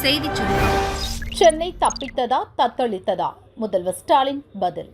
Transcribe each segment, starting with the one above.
செய்திச் சுருக்கம் சென்னை தப்பித்ததா தத்தளித்ததா? முதல்வர் ஸ்டாலின் பதில்.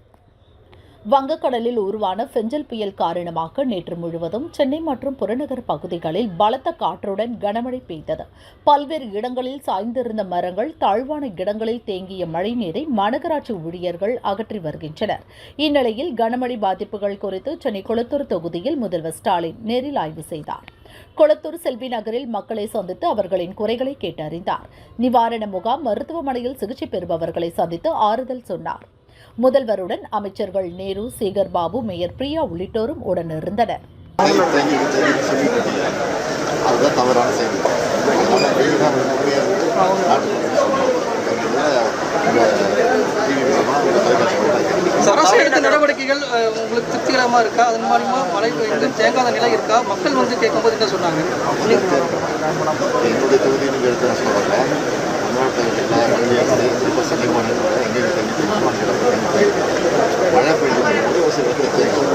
வங்கக்கடலில் உருவான பெஞ்சல் புயல் காரணமாக நேற்று முழுவதும் சென்னை மற்றும் புறநகர் பகுதிகளில் பலத்த காற்றுடன் கனமழை பெய்தது. பல்வேறு இடங்களில் சாய்ந்திருந்த மரங்கள் தாழ்வான இடங்களில் தேங்கிய மழைநீரை மாநகராட்சி ஊழியர்கள் அகற்றி வருகின்றனர். இந்நிலையில் கனமழை பாதிப்புகள் குறித்து சென்னை குளத்தூர் தொகுதியில் முதல்வர் ஸ்டாலின் நேரில் ஆய்வு செய்தார். கொளத்தூர் செல்வி நகரில் மக்களை சந்தித்து அவர்களின் குறைகளை கேட்டறிந்தார். நிவாரண முகாம் மருத்துவமனையில் சிகிச்சை பெறுபவர்களை சந்தித்து ஆறுதல் சொன்னார். முதல்வருடன் அமைச்சர்கள் நேரு சேகர் பாபு மேயர் பிரியா உள்ளிட்டோரும் உடனிருந்தனர். அதுதான் தவறான செய்தி டிவி மூலமாக தொலைக்காட்சி மூலமாக அரசு எடுத்த நடவடிக்கைகள் உங்களுக்கு திருப்திகரமா இருக்கா? அதன் மூலியமா மழை பெய்து தேங்காத நிலை இருக்கா? மக்கள் வந்து கேட்கும்போது என்ன சொன்னாங்க? என்னுடைய தொகுதி நீங்கள் எடுத்து சொல்கிறாங்க மழை பெய்யும்போது ஒரு சில இடத்துல தேங்கும்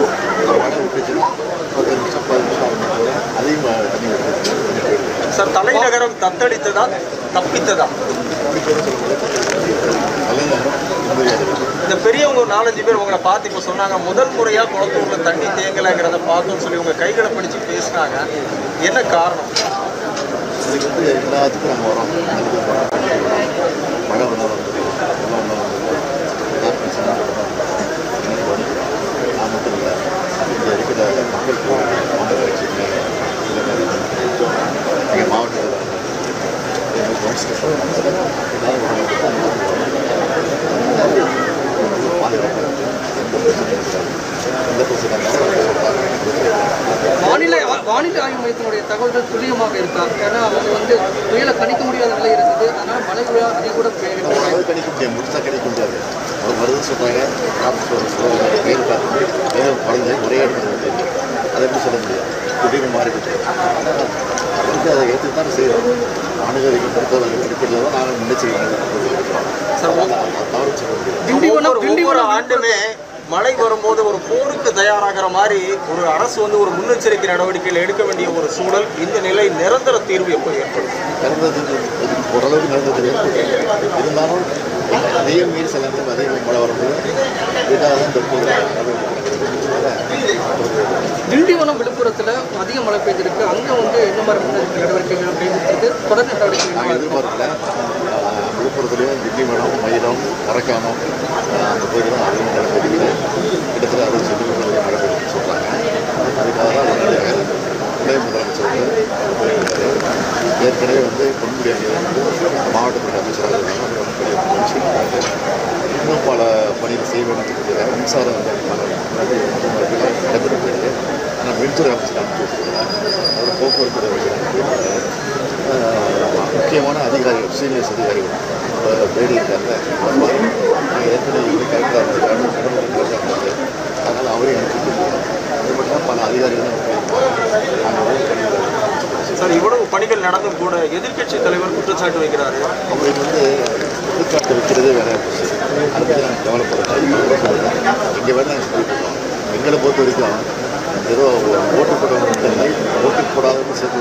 மழை விட்டுச்சுன்னா பத்து நிமிஷம் பத்து நிமிஷம் அதிகமாக தண்ணி சார் தலைநகரம் தத்தளித்ததா? தப்பித்ததா? இந்த பெரியவங்க ஒரு நாலஞ்சு பேர் உங்களை பார்த்து இப்போ சொன்னாங்க முதல் முறையாக குளத்தூரில் தண்ணி தேங்கலைங்கிறத பார்த்தோம்னு சொல்லி உங்கள் கைகளை பிடிச்சி பேசினாங்க. என்ன காரணம்? இதுக்கு வந்து எல்லாத்துக்கும் நம்ம வரோம். மழை வந்தால் வந்தால் நான் மட்டும் இல்லை இங்கே இருக்கிற எங்கள் மாவட்டத்தில் எங்கள் கவுன்சிலர் எல்லாரும் பாதுகாப்பு எந்த பிரச்சனை இருந்தாலும் வானிலை வானிலை ஆய்வு மையத்தினுடைய தகவல்கள் துல்லியமாக இருக்கா ஏன்னா அவங்க வந்து புயலை கணிக்க முடியாத நிலை இருக்குது. அதனால் மழை கூட அதிக கூட பெய்யும் அளவு கணிக்க முடியாது. முழுசாக கணிக்க முடியாது. அவங்க வருதுன்னு சொல்கிறாங்க நாற்பது சொல்கிறாங்க வெயில் காற்று வெயில் குறைஞ்சு ஒரே இடத்துல வந்து அதை எப்படி சொல்ல முடியாது திடீர்னு மாறிக்கிட்டு அதுக்கு அதை ஏற்று தான் செய்கிறோம் நாங்கள் முன்னெச்சரிக்கை ஆண்டுமே மழை வரும்போது ஒரு போருக்கு தயாராகிற மாதிரி ஒரு அரசு வந்து ஒரு முன்னெச்சரிக்கை நடவடிக்கைகள் எடுக்க வேண்டிய ஒரு சூழல் இந்த நிலை நிரந்தர தீர்வு எப்போ ஏற்படும்? ஓரளவுக்கு நடந்தது ஏற்பட்டு இருந்தாலும் அதையும் மீறி சில நேரத்தில் அதிகம் மழை வரும்போது இதுக்காக தான் தற்போது திண்டிவனம் விழுப்புரத்துல அதிக மழை பெய்திருக்கு. அங்க வந்து என்ன மாதிரி நடவடிக்கைகள் அப்படின்றது தொடர் நாங்கள் நடவடிக்கைகள் எதிர்பார்க்கல. விழுப்புரத்துலேயும் திண்டிவனம் மயிலம் மரக்காணம் ஆஹ் அந்த தான் அதிகம் மழை பெய்யுது. கிட்டத்தட்ட அறுபது சென்டிமீட்டர் மழை பெய்யுதுன்னு சொல்கிறாங்க அதுக்காக தான் உடனடியாக துணை முதலமைச்சர் வந்து. ஏற்கனவே வந்து பொன்முடி அங்கே வந்து மாவட்டத்துடைய அமைச்சராக இருக்காங்க அவர் வந்து பெரிய முயற்சி எடுக்கிறாங்க. இன்னும் பல பணிகள் மின்சாரம் வந்து நடைபெற்று ஆனால் மின்துறை அமைச்சர் அவர் போக்குவரத்து அமைச்சர் முக்கியமான அதிகாரிகள் சீனியர்ஸ் அதிகாரிகள் இப்போ இருக்காங்க ஏற்கனவே இங்கே அதனால் அவரையும் அனுப்பிட்டு அது மட்டும் பல அதிகாரிகளும் சார் இவ்வளவு பணிகள் நடந்தும் கூட எதிர்க்கட்சி தலைவர் குற்றச்சாட்டு வைக்கிறாரு. அவங்களுக்கு வந்து குற்றச்சாட்டு வைக்கிறதே வேற. அதை பற்றி நாங்கள் கவலைப்படுறோம் இங்கே வேணா நாங்கள் சொல்லிட்டு இருக்கோம் எங்களை பொறுத்த வரைக்கும் ஏதோ ஓட்டு போட்டவங்க இல்லை. ஓட்டு போடாதவங்க சேர்த்து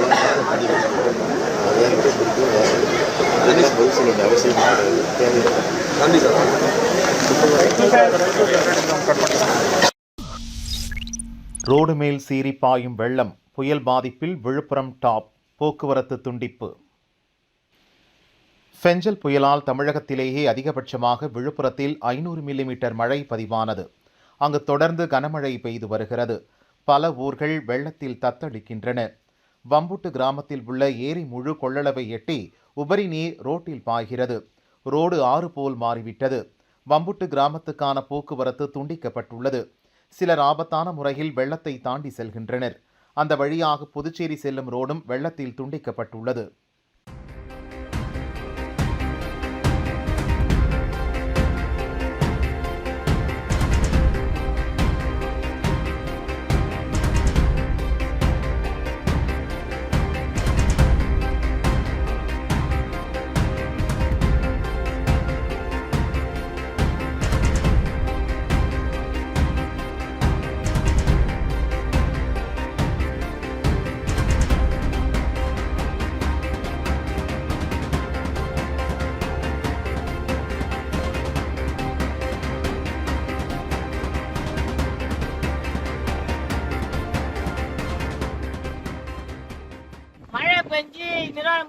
அதெல்லாம் பதில் சொல்ல வேண்டிய அவசியம் தேவையில்லை. நன்றி சார் ரோடு மேல் சீறி பாயும் வெள்ளம் புயல் பாதிப்பில் விழுப்புரம் டாப் போக்குவரத்து துண்டிப்பு. ஃபெஞ்சல் புயலால் தமிழகத்திலேயே அதிகபட்சமாக விழுப்புரத்தில் ஐநூறு மில்லிமீட்டர் மழை பதிவானது. அங்கு தொடர்ந்து கனமழை பெய்து வருகிறது. பல ஊர்கள் வெள்ளத்தில் தத்தளிக்கின்றன. வம்புட்டு கிராமத்தில் உள்ள ஏரி முழு கொள்ளளவை எட்டி உபரி நீர் ரோட்டில் பாய்கிறது. ரோடு ஆறு போல் மாறிவிட்டது. வம்புட்டு கிராமத்துக்கான போக்குவரத்து துண்டிக்கப்பட்டுள்ளது. சிலர் ஆபத்தான முறையில் வெள்ளத்தை தாண்டி செல்கின்றனர். அந்த வழியாக புதுச்சேரி செல்லும் ரோடும் வெள்ளத்தில் துண்டிக்கப்பட்டுள்ளது.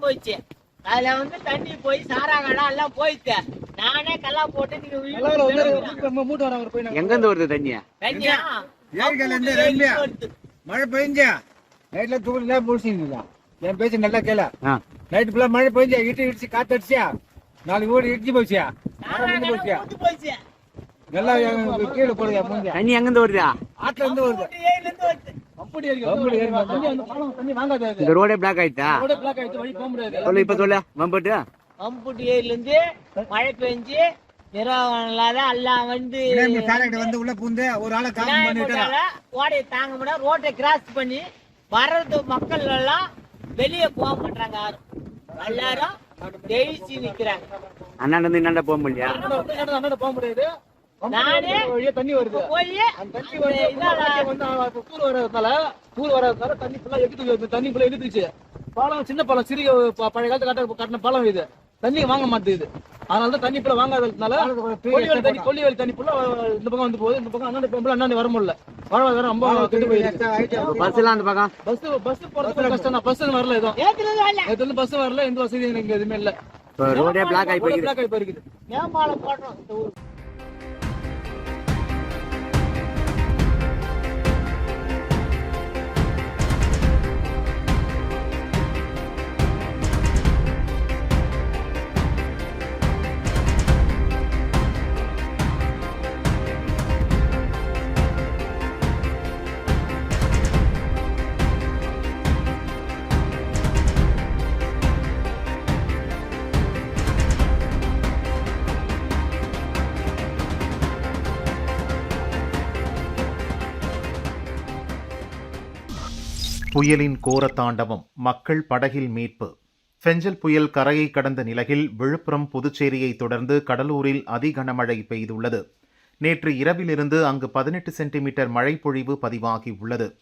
போயிடுச்சு அதுல வந்து தண்ணி போய் சாரா கடை எல்லாம் போயிடுச்சு நானே கல்லா போட்டு நீங்க எங்க இருந்து வருது தண்ணி தண்ணியா? இருந்து ரெண்டுலயா மழை பெஞ்சா நைட்ல தூக்கல முடிச்சுங்களா என் பேச்சு நல்லா கேள. நைட் ஃபுல்லா மழை பெஞ்சா இட்டு இடிச்சு காத்து அடிச்சியா நாளைக்கு வீடு இடிச்சு போச்சியா? போச்சியா? நல்லா கீழே போடுதா தண்ணி எங்க இருந்து வருதா. ஆத்துல இருந்து வருது. இந்த ரோடே பிளாக் ஆயிட்டா? ரோடே பிளாக் வழி போக முடியாது. சொல்லு இப்ப சொல்லு. வம்பட்டு? அம்புட்டி ஏரியில இருந்து மழை பெஞ்சு இல்லாத எல்லாம் வந்து வந்து உள்ள பூந்து ஒரு ஆளை காமம் பண்ணிட்டு ஓடையை தாங்க முடியாது. ரோட்டை கிராஸ் பண்ணி வர்றது மக்கள் எல்லாம் வெளியே போக மாட்டாங்க யாரும். எல்லாரும் ஜெயிச்சு நிக்கிறாங்க. அண்ணாண்ட இன்னாண்ட போக முடியா அண்ணாட போக முடியாது. தண்ணி வருது. தண்ணி வந்து தூர் வர்றதுனால தூர் வர்றதுனால தண்ணி ஃபுல்லா எடுத்து தண்ணி ஃபுல்லா எடுத்துச்சு பாலம் சின்ன பாலம் சிறிய பழைய காலத்து கட்ட கட்டின பாலம் இது. தண்ணி வாங்க மாட்டேங்குது. அதனால தான் தண்ணி ஃபுல்லா வாங்காததுனால கொல்லிவேல் தண்ணி கொல்லிவேல் தண்ணி ஃபுல்லா இந்த பக்கம் வந்து போகுது. இந்த பக்கம் அண்ணாடி போகும்போது அண்ணாடி வர முடியல. வாழ்வாதாரம் ரொம்ப கெட்டு போயிருக்கு பஸ் எல்லாம் அந்த பக்கம்? பஸ் பஸ் போறது கஷ்டம் தான். பஸ் வரல எதுவும். ஏத்துறது வரல. நேத்து வந்து பஸ் வரல எந்த வசதியும் எனக்கு எதுவுமே இல்ல. ரோடே பிளாக் ஆகி போயிருக்கு பிளாக் ஆகி போயிருக்குது. மேம்பாலம் போடுறோம்? புயலின் கோர புயலின் கோரத்தாண்டவம் மக்கள் படகில் மீட்பு. ஃபெஞ்சல் புயல் கரையை கடந்த நிலையில் விழுப்புரம் புதுச்சேரியை தொடர்ந்து கடலூரில் அதிகனமழை பெய்துள்ளது. நேற்று இரவிலிருந்து அங்கு பதினெட்டு சென்டிமீட்டர் மழை பொழிவு பதிவாகியுள்ளது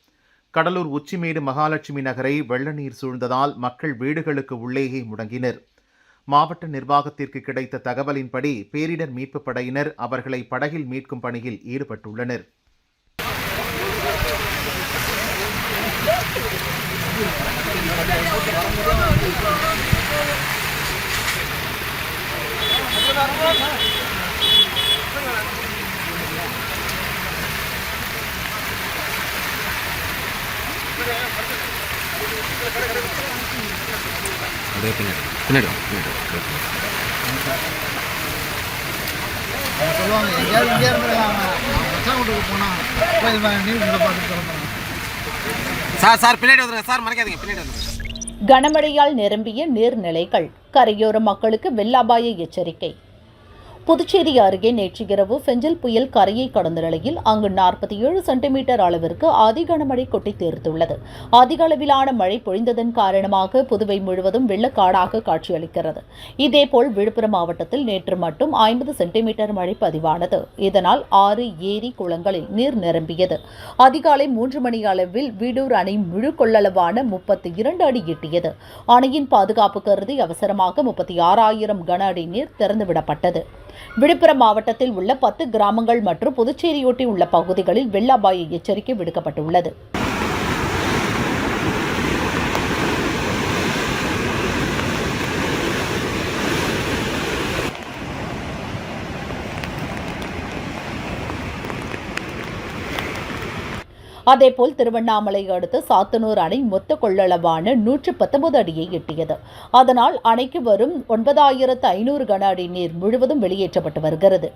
கடலூர் உச்சிமேடு மகாலட்சுமி நகரை வெள்ள நீர் சூழ்ந்ததால் மக்கள் வீடுகளுக்கு உள்ளேயே முடங்கினர். மாவட்ட நிர்வாகத்திற்கு கிடைத்த தகவலின்படி பேரிடர் மீட்புப் படையினர் அவர்களை படகில் மீட்கும் பணியில் ஈடுபட்டுள்ளனர். சொல்லுவாங்க எங்கேயாவது இங்கே இருந்துருக்காங்க மச்சான் வீட்டுக்கு போனா போய் நியூஸ் பார்த்துட்டு சார் சார் பின்னாடி வந்துருங்க சார் மறைக்காதீங்க பின்னாடி வந்துருங்க. கனமழையால் நிரம்பிய நீர்நிலைகள் கரையோர மக்களுக்கு வெள்ள அபாய எச்சரிக்கை. புதுச்சேரி அருகே நேற்று இரவு ஃபெஞ்சல் புயல் கரையை கடந்த நிலையில் அங்கு நாற்பத்தி ஏழு சென்டிமீட்டர் அளவிற்கு அதி கொட்டி தீர்த்துள்ளது. அதிக அளவிலான மழை பொழிந்ததன் காரணமாக புதுவை முழுவதும் வெள்ளக்காடாக காட்சியளிக்கிறது. இதேபோல் விழுப்புரம் மாவட்டத்தில் நேற்று மட்டும் ஐம்பது சென்டிமீட்டர் மழை பதிவானது. இதனால் ஆறு ஏரி குளங்களில் நீர் நிரம்பியது. அதிகாலை மூன்று மணி அளவில் வீடூர் அணை முழு கொள்ளளவான முப்பத்தி இரண்டு அடி எட்டியது. அணையின் பாதுகாப்பு கருதி அவசரமாக முப்பத்தி ஆறாயிரம் கன அடி நீர் திறந்துவிடப்பட்டது. விழுப்புரம் மாவட்டத்தில் உள்ள பத்து கிராமங்கள் மற்றும் புதுச்சேரியொட்டி உள்ள பகுதிகளில் வெள்ள அபாய எச்சரிக்கை விடுக்கப்பட்டுள்ளது. அதேபோல் திருவண்ணாமலை அடுத்த சாத்தனூர் அணை மொத்த கொள்ளளவான நூற்று பத்தொன்பது அடியை எட்டியது. அதனால் அணைக்கு வரும் ஒன்பதாயிரத்து ஐநூறு கன அடி நீர் முழுவதும் வெளியேற்றப்பட்டு வருகிறது.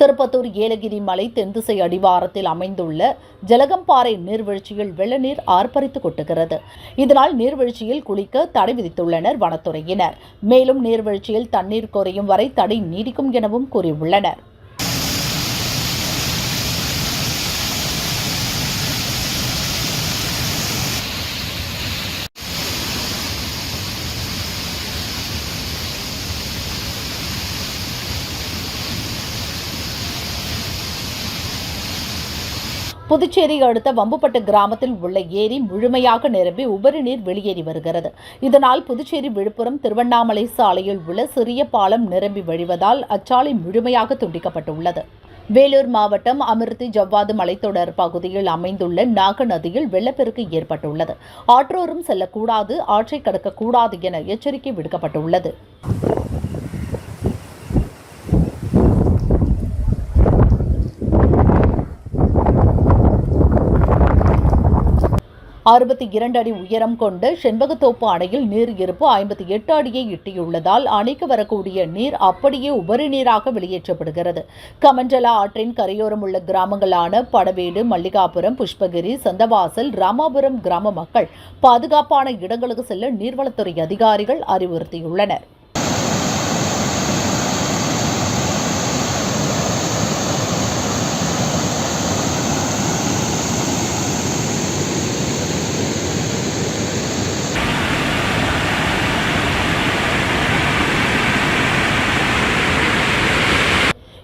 திருப்பத்தூர் ஏலகிரி மலை தென்திசை அடிவாரத்தில் அமைந்துள்ள ஜலகம்பாறை நீர்வீழ்ச்சியில் வெள்ளநீர் ஆர்ப்பரித்து கொட்டுகிறது. இதனால் நீர்வீழ்ச்சியில் குளிக்க தடை விதித்துள்ளனர் வனத்துறையினர். மேலும் நீர்வீழ்ச்சியில் தண்ணீர் குறையும் வரை தடை நீடிக்கும் எனவும் கூறியுள்ளனர். புதுச்சேரி அடுத்த வம்புப்பட்டு கிராமத்தில் உள்ள ஏரி முழுமையாக நிரம்பி உபரி நீர் வெளியேறி வருகிறது. இதனால் புதுச்சேரி விழுப்புரம் திருவண்ணாமலை சாலையில் உள்ள சிறிய பாலம் நிரம்பி வழிவதால் அச்சாலை முழுமையாக துண்டிக்கப்பட்டுள்ளது. வேலூர் மாவட்டம் அமிர்தி ஜவ்வாது மலைத்தொடர் பகுதியில் அமைந்துள்ள நாக நதியில் வெள்ளப்பெருக்கு ஏற்பட்டுள்ளது. ஆற்றோரும் செல்லக்கூடாது ஆற்றை கடக்கக்கூடாது என எச்சரிக்கை விடுக்கப்பட்டுள்ளது. அறுபத்தி இரண்டு அடி உயரம் கொண்ட செண்பகத்தோப்பு அணையில் நீர் இருப்பு ஐம்பத்தி எட்டு அடியை எட்டியுள்ளதால் அணைக்கு வரக்கூடிய நீர் அப்படியே உபரி நீராக வெளியேற்றப்படுகிறது. கமண்டலா ஆற்றின் கரையோரம் உள்ள கிராமங்களான படவேடு மல்லிகாபுரம் புஷ்பகிரி சந்தவாசல் ராமாபுரம் கிராம மக்கள் பாதுகாப்பான இடங்களுக்கு செல்ல நீர்வளத்துறை அதிகாரிகள் அறிவுறுத்தியுள்ளனர்.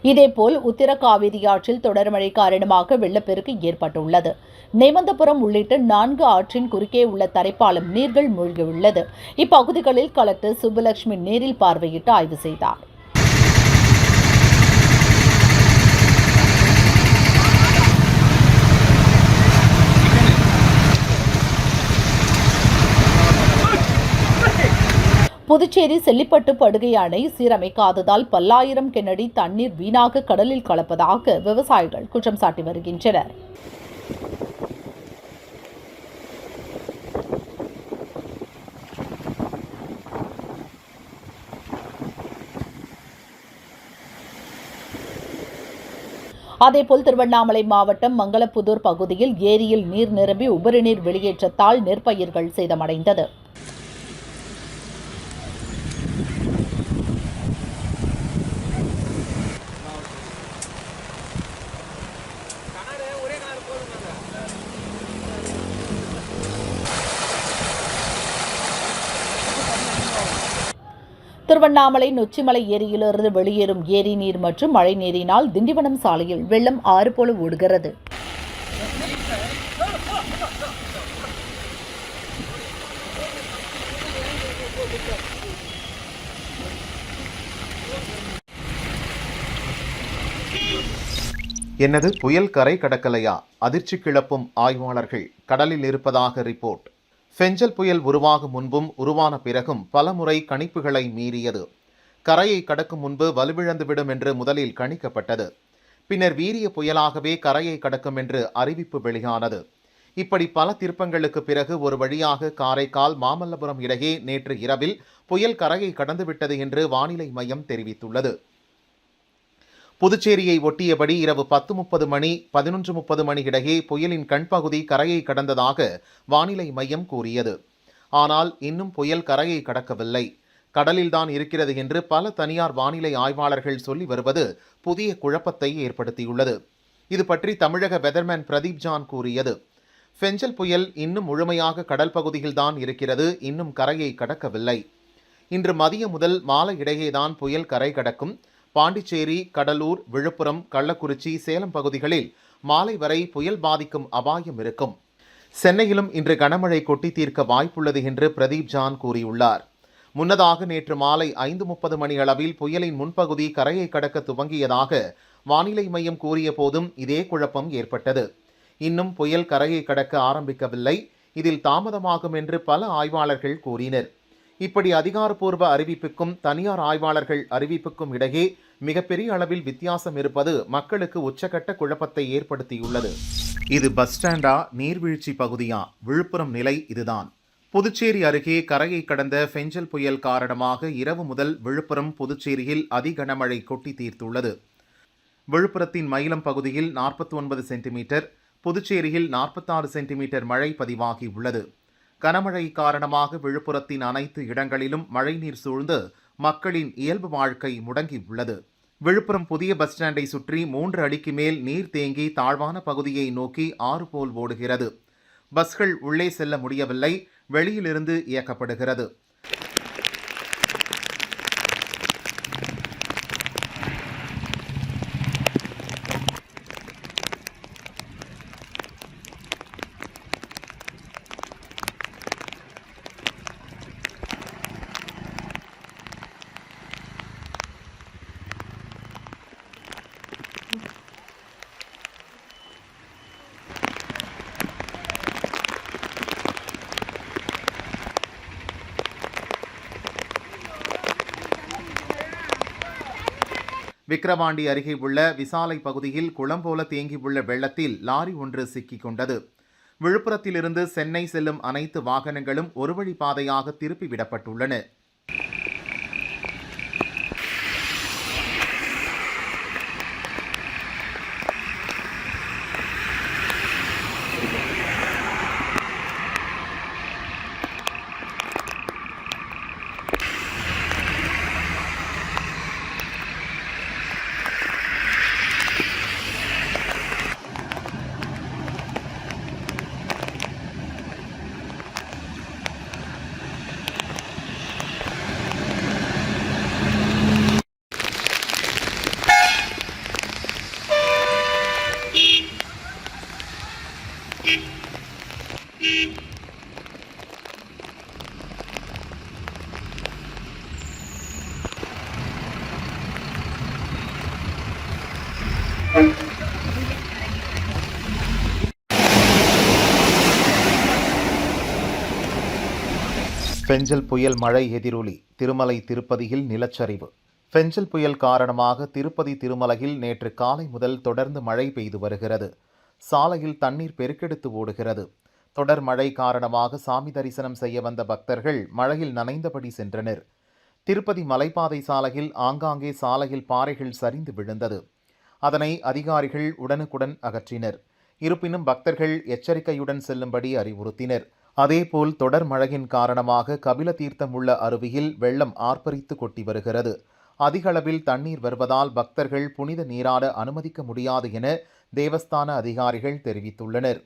இதேபோல் உத்தரகாவிரி ஆற்றில் தொடர் மழை காரணமாக வெள்ளப்பெருக்கு ஏற்பட்டுள்ளது. நேமந்தபுரம் உள்ளிட்ட நான்கு ஆற்றின் குறுக்கே உள்ள தரைப்பாலம் நீர்கள் மூழ்கியுள்ளது. இப்பகுதிகளில் கலெக்டர் சுப்புலட்சுமி நேரில் பார்வையிட்டு ஆய்வு செய்தார். புதுச்சேரி செல்லிப்பட்டு படுகை அணை சீரமைக்காததால் பல்லாயிரம் கென்னடி தண்ணீர் வீணாக கடலில் கலப்பதாக விவசாயிகள் குற்றம் சாட்டி வருகின்றனர். அதேபோல் திருவண்ணாமலை மாவட்டம் மங்களப்புதூர் பகுதியில் ஏரியில் நீர் நிரம்பி உபரி நீர் வெளியேற்றத்தால் நெற்பயிர்கள் சேதமடைந்தது. திருவண்ணாமலை நொச்சிமலை ஏரியிலிருந்து வெளியேறும் ஏரி நீர் மற்றும் மழை நீரினால் திண்டிவனம் சாலையில் வெள்ளம் ஆறு போல ஓடுகிறது. என்னது? புயல் கரை கடக்கலையா? அதிர்ச்சி கிளப்பும் ஆய்வாளர்கள் கடலில் இருப்பதாக ரிப்போர்ட். ஃபெஞ்சல் புயல் உருவாகும் முன்பும் உருவான பிறகும் பலமுறை கணிப்புகளை மீறியது. கரையை கடக்கும் முன்பு வலுவிழந்துவிடும் என்று முதலில் கணிக்கப்பட்டது. பின்னர் வீரிய புயலாகவே கரையை கடக்கும் என்று அறிவிப்பு வெளியானது. இப்படி பல திருப்பங்களுக்கு பிறகு ஒரு வழியாக காரைக்கால் மாமல்லபுரம் இடையே நேற்று இரவில் புயல் கரையை கடந்துவிட்டது என்று வானிலை மையம் தெரிவித்துள்ளது. புதுச்சேரியை ஒட்டியபடி இரவு பத்து முப்பது மணி பதினொன்று முப்பது மணி இடையே புயலின் கண்பகுதி கரையை கடந்ததாக வானிலை மையம் கூறியது. ஆனால் இன்னும் புயல் கரையை கடக்கவில்லை. கடலில்தான் இருக்கிறது என்று பல தனியார் வானிலை ஆய்வாளர்கள் சொல்லி வருவது புதிய குழப்பத்தை ஏற்படுத்தியுள்ளது. இது பற்றி தமிழக வெதர்மேன் பிரதீப் ஜான் கூறியது. ஃபெஞ்சல் புயல் இன்னும் முழுமையாக கடல் பகுதியில்தான் இருக்கிறது இன்னும் கரையை கடக்கவில்லை. இன்று மதியம் முதல் மாலை இடையேதான் புயல் கரை கடக்கும். பாண்டிச்சேரி கடலூர் விழுப்புரம் கள்ளக்குறிச்சி சேலம் பகுதிகளில் மாலை வரை புயல் பாதிக்கும் அபாயம் இருக்கும். சென்னையிலும் இன்று கனமழை கொட்டி தீர்க்க வாய்ப்புள்ளது என்று பிரதீப் ஜான் கூறியுள்ளார். முன்னதாக நேற்று மாலை ஐந்து முப்பது மணி அளவில் புயலின் முன்பகுதி கரையை கடக்க துவங்கியதாக வானிலை மையம் கூறிய போதும் இதே குழப்பம் ஏற்பட்டது. இன்னும் புயல் கரையை கடக்க ஆரம்பிக்கவில்லை. இதில் தாமதமாகும் என்று பல ஆய்வாளர்கள் கூறினர். இப்படி அதிகாரப்பூர்வ அறிவிப்புக்கும் தனியார் ஆய்வாளர்கள் அறிவிப்புக்கும் இடையே மிகப்பெரிய அளவில் வித்தியாசம் இருப்பது மக்களுக்கு உச்சகட்ட குழப்பத்தை ஏற்படுத்தியுள்ளது. இது பஸ் ஸ்டாண்டா நீர்வீழ்ச்சி பகுதியா? விழுப்புரம் நிலை இதுதான். புதுச்சேரி அருகே கரையை கடந்த ஃபெஞ்சல் புயல் காரணமாக இரவு முதல் விழுப்புரம் புதுச்சேரியில் அதிகனமழை கொட்டி தீர்த்துள்ளது. விழுப்புரத்தின் மயிலம் பகுதியில் நாற்பத்தி ஒன்பது சென்டிமீட்டர் புதுச்சேரியில் நாற்பத்தாறு சென்டிமீட்டர் மழை பதிவாகி உள்ளது. கனமழை காரணமாக விழுப்புரத்தின் அனைத்து இடங்களிலும் மழைநீர் சூழ்ந்து மக்களின் இயல்பு வாழ்க்கை முடங்கி உள்ளது விழுப்புரம் புதிய பஸ் ஸ்டாண்டை சுற்றி மூன்று அடிக்கு மேல் நீர் தேங்கி தாழ்வான பகுதியை நோக்கி ஆறு போல் ஓடுகிறது. பஸ்கள் உள்ளே செல்ல முடியவில்லை. வெளியிலிருந்து இயக்கப்படுகிறது. விக்கிரவாண்டி அருகே உள்ள விசாலை பகுதியில் குளம் போல தேங்கியுள்ள வெள்ளத்தில் லாரி ஒன்று சிக்கிக் கொண்டது. விழுப்புரத்திலிருந்து சென்னை செல்லும் அனைத்து வாகனங்களும் ஒருவழி பாதையாக திருப்பிவிடப்பட்டுள்ளன பெஞ்சல் புயல் மழை எதிரொலி திருமலை திருப்பதியில் நிலச்சரிவு. பெஞ்சல் புயல் காரணமாக திருப்பதி திருமலையில் நேற்று காலை முதல் தொடர்ந்து மழை பெய்து வருகிறது. சாலையில் தண்ணீர் பெருக்கெடுத்து ஓடுகிறது. தொடர் மழை காரணமாக சாமி தரிசனம் செய்ய வந்த பக்தர்கள் மழையில் நனைந்தபடி சென்றனர். திருப்பதி மலைப்பாதை சாலையில் ஆங்காங்கே சாலையில் பாறைகள் சரிந்து விழுந்தது. அதனை அதிகாரிகள் உடனுக்குடன் அகற்றினர். இருப்பினும் பக்தர்கள் எச்சரிக்கையுடன் செல்லும்படி அறிவுறுத்தினர். அதேபோல் தொடர் மழையின் காரணமாக கபில தீர்த்தம் உள்ள அருவியில் வெள்ளம் ஆர்ப்பரித்து கொட்டி வருகிறது. அதிகளவில் தண்ணீர் வருவதால் பக்தர்கள் புனித நீராட அனுமதிக்க முடியாது என தேவஸ்தான அதிகாரிகள் தெரிவித்துள்ளனர்.